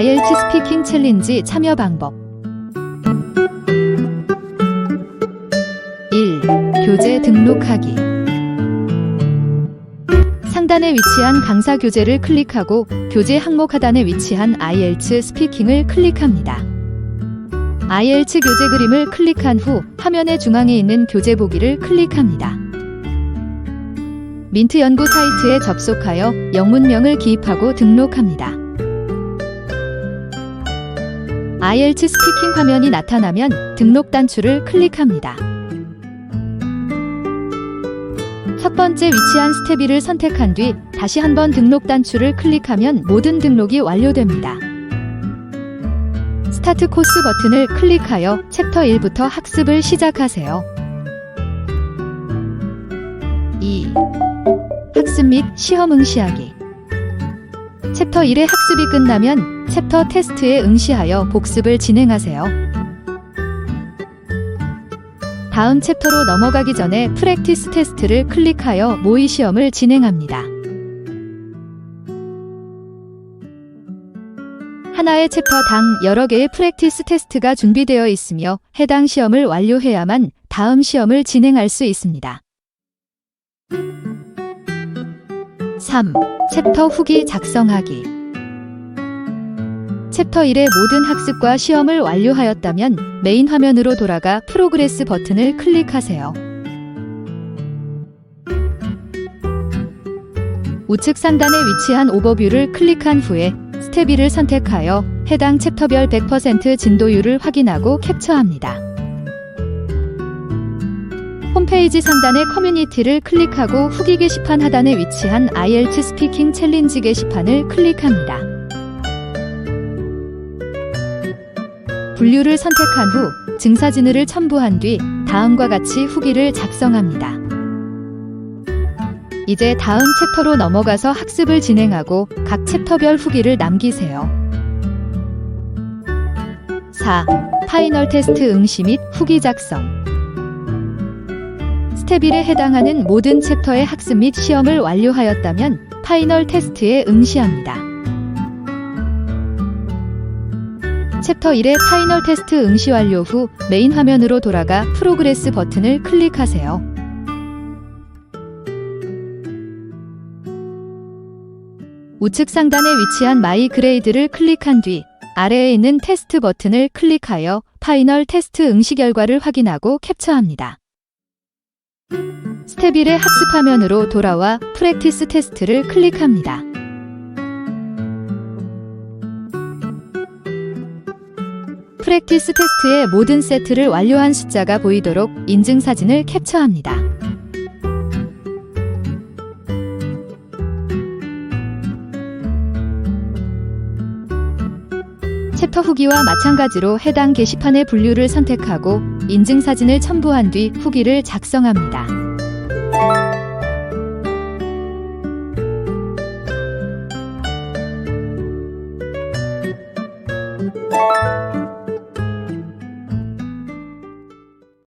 IELTS 스피킹 챌린지 참여 방법 1. 교재 등록하기 상단에 위치한 강사 교재를 클릭하고 교재 항목 하단에 위치한 IELTS 스피킹을 클릭합니다. IELTS 교재 그림을 클릭한 후 화면의 중앙에 있는 교재 보기를 클릭합니다. 민트 연구 사이트에 접속하여 영문명을 기입하고 등록합니다. IELTS 스피킹 화면이 나타나면 등록 단추를 클릭합니다. 첫 번째 위치한 1을 선택한 뒤 다시 한번 등록 단추를 클릭하면 모든 등록이 완료됩니다. 스타트 코스 버튼을 클릭하여 챕터 1부터 학습을 시작하세요. 2. 학습 및 시험 응시하기. 챕터 1의 학습이 끝나면 챕터 테스트에 응시하여 복습을 진행하세요. 다음 챕터로 넘어가기 전에 프랙티스 테스트를 클릭하여 모의 시험을 진행합니다. 하나의 챕터당 여러 개의 프랙티스 테스트가 준비되어 있으며 해당 시험을 완료해야만 다음 시험을 진행할 수 있습니다. 3. 챕터 후기 작성하기. 챕터 1의 모든 학습과 시험을 완료하였다면 메인 화면으로 돌아가 프로그레스 버튼을 클릭하세요. 우측 상단에 위치한 오버뷰를 클릭한 후에 스텝 1을 선택하여 해당 챕터별 100% 진도율을 확인하고 캡처합니다. 홈페이지 상단의 커뮤니티를 클릭하고 후기 게시판 하단에 위치한 IELTS 스피킹 챌린지 게시판을 클릭합니다. 분류를 선택한 후 증사진을 첨부한 뒤 다음과 같이 후기를 작성합니다. 이제 다음 챕터로 넘어가서 학습을 진행하고 각 챕터별 후기를 남기세요. 4. 파이널 테스트 응시 및 후기 작성. 스텝 1에 해당하는 모든 챕터의 학습 및 시험을 완료하였다면 파이널 테스트에 응시합니다. 챕터 1의 파이널 테스트 응시 완료 후 메인 화면으로 돌아가 프로그레스 버튼을 클릭하세요. 우측 상단에 위치한 마이 그레이드를 클릭한 뒤 아래에 있는 테스트 버튼을 클릭하여 파이널 테스트 응시 결과를 확인하고 캡처합니다. 스텝 1의 학습 화면으로 돌아와 프랙티스 테스트를 클릭합니다. 프랙티스 테스트의 모든 세트를 완료한 숫자가 보이도록 인증 사진을 캡처합니다. 챕터 후기와 마찬가지로 해당 게시판의 분류를 선택하고 인증사진을 첨부한 뒤 후기를 작성합니다. you